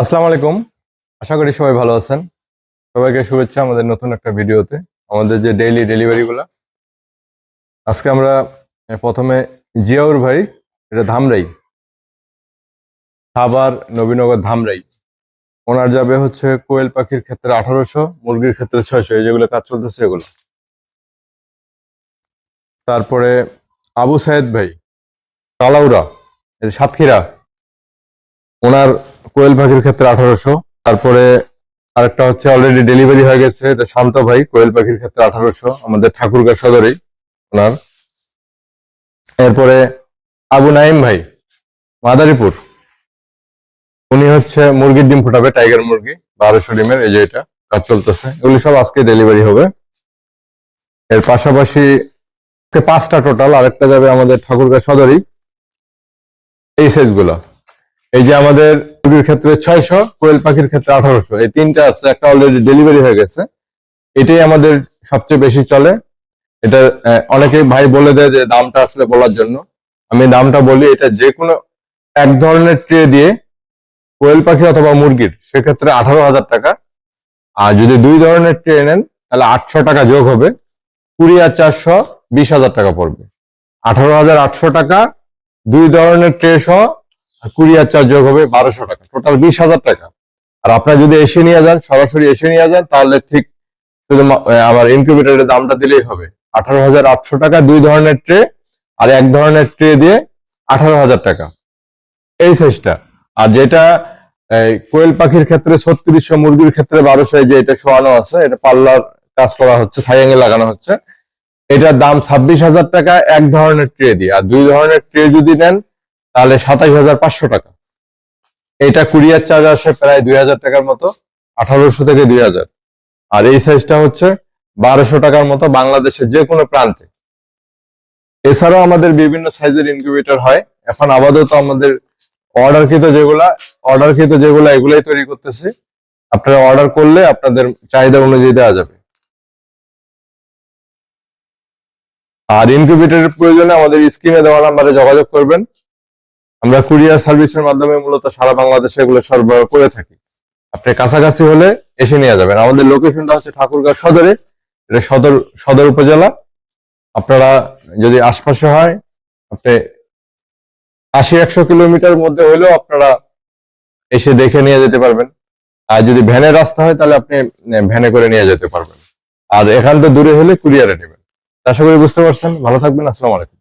আসসালামু আলাইকুম। আশা করি সবাই ভালো আছেন। সবাইকে শুভেচ্ছা আমাদের নতুন একটা ভিডিওতে। আমাদের যে ডেইলি ডেলিভারি গুলা, আজকে আমরা প্রথমে জিয়াউর ভাই, এটা ধামরাই। খাবার নবীনগর ধামরাই। ওনার যাবে হচ্ছে কোয়েল পাখির ক্ষেত্রে আঠারোশো, মুরগির ক্ষেত্রে ছয়শো যেগুলো কাজ চলতেছে এগুলো। তারপরে আবু সায়েদ ভাই কালাউরা সাতক্ষীরা। ওনার কোয়েল পাখির ক্ষেত্রে আঠারোশো। তারপরে আরেকটা হচ্ছে অলরেডি ডেলিভারি হয়ে গেছে, এটা শান্ত ভাই, কোয়েল পাখির ক্ষেত্রে আঠারোশো, আমাদের ঠাকুরগাঁ সদরেই ওনার। এরপরে আবু নাইম ভাই, মাদারীপুর। উনি হচ্ছে মুরগির ডিম ফুটাবে টাইগার মুরগি, বারোশো ডিমের, এই যে এটা কাজ চলতেছে। এগুলি সব আজকে ডেলিভারি হবে। এর পাশাপাশি পাঁচটা টোটাল আরেকটা যাবে আমাদের ঠাকুরগাঁ সদরেই। এই সাইজগুলা। এই যে আমাদের মুরগির ক্ষেত্রে ছয়শো, কোয়েল পাখির ক্ষেত্রে আঠারোশো। এই তিনটা আছে, একটা অলরেডি ডেলিভারি হয়ে গেছে। এটাই আমাদের সবচেয়ে বেশি চলে। এটা অনেকেই ভাই বলে দেয় যে দামটা আসলে বলার জন্য। আমি দামটা বলি, এটা যে কোনো এক ধরনের ট্রে দিয়ে কোয়েল পাখি অথবা মুরগির, সেক্ষেত্রে আঠারো হাজার টাকা। আর যদি দুই ধরনের ট্রে নেন, তাহলে আটশো টাকা যোগ হবে। কুড়ি আর চারশো, বিশ হাজার টাকা পড়বে। আঠারো হাজার আটশো টাকা, দুই ধরনের ট্রে সহ কুরিয়ার চার্জ হবে বারোশো টাকা। টোটাল বিশ হাজার টাকা। আর আপনারা যদি এসে নিয়ে যান, সরাসরি এসে নিয়ে যান, তাহলে ঠিক শুধু আমার ইনকিউবেটরের দামটা দিলেই হবে। আঠারো হাজার আটশো টাকা, দুই ধরনের ট্রে আর এক ধরনের ট্রে দিয়ে আঠারো হাজার টাকা। এই সাইজটা আর যেটা কোয়েল পাখির ক্ষেত্রে ছত্রিশশো, মুরগির ক্ষেত্রে বারোশো যে এটা শোয়ানো আছে, এটা পাল্লার কাজ করা হচ্ছে থাইয়াঙ্গে লাগানো হচ্ছে। এটার দাম ছাব্বিশ হাজার টাকা, এক ধরনের ট্রে দিয়ে। আর দুই ধরনের ট্রে যদি নেন তাহলে সাতাইশ হাজার পাঁচশো টাকা। এটা কুরিয়ার চার্জ আসে প্রায় দুই হাজার টাকার মতো, আঠারোশো থেকে দুই হাজার। আর এই সাইজটা হচ্ছে বারোশো টাকার মতো বাংলাদেশের যে কোনো প্রান্তে। এছাড়াও আমাদের বিভিন্ন সাইজের ইনকিউবেটর হয়। এখন আপাতত আমাদের অর্ডারকৃত যেগুলা অর্ডারকৃত যেগুলা এগুলাই তৈরি করতেছি। আপনারা অর্ডার করলে আপনাদের চাহিদা অনুযায়ী দেওয়া যাবে। আর ইনকিউবেটরের প্রয়োজনে আমাদের স্ক্রিনে দেওয়া নাম্বারে যোগাযোগ করবেন। আমরা কুরিয়ার সার্ভিসের মাধ্যমে মূলত সারা বাংলাদেশে এগুলো সরবরাহ করে থাকি। আপনি কাছাকাছি হলে এসে নিয়ে যাবেন। আমাদের লোকেশনটা হচ্ছে ঠাকুরগাঁও সদরে। এটা সদর সদর উপজেলা। আপনারা যদি আশপাশে হয়, আপনি আশি একশো কিলোমিটার মধ্যে হলেও আপনারা এসে দেখে নিয়ে যেতে পারবেন। আর যদি ভ্যানের রাস্তা হয়, তাহলে আপনি ভ্যানে করে নিয়ে যেতে পারবেন। আর এখান থেকে দূরে হলে কুরিয়ারে নেবেন। আশা করি বুঝতে পারছেন। ভালো থাকবেন। আসসালামু আলাইকুম।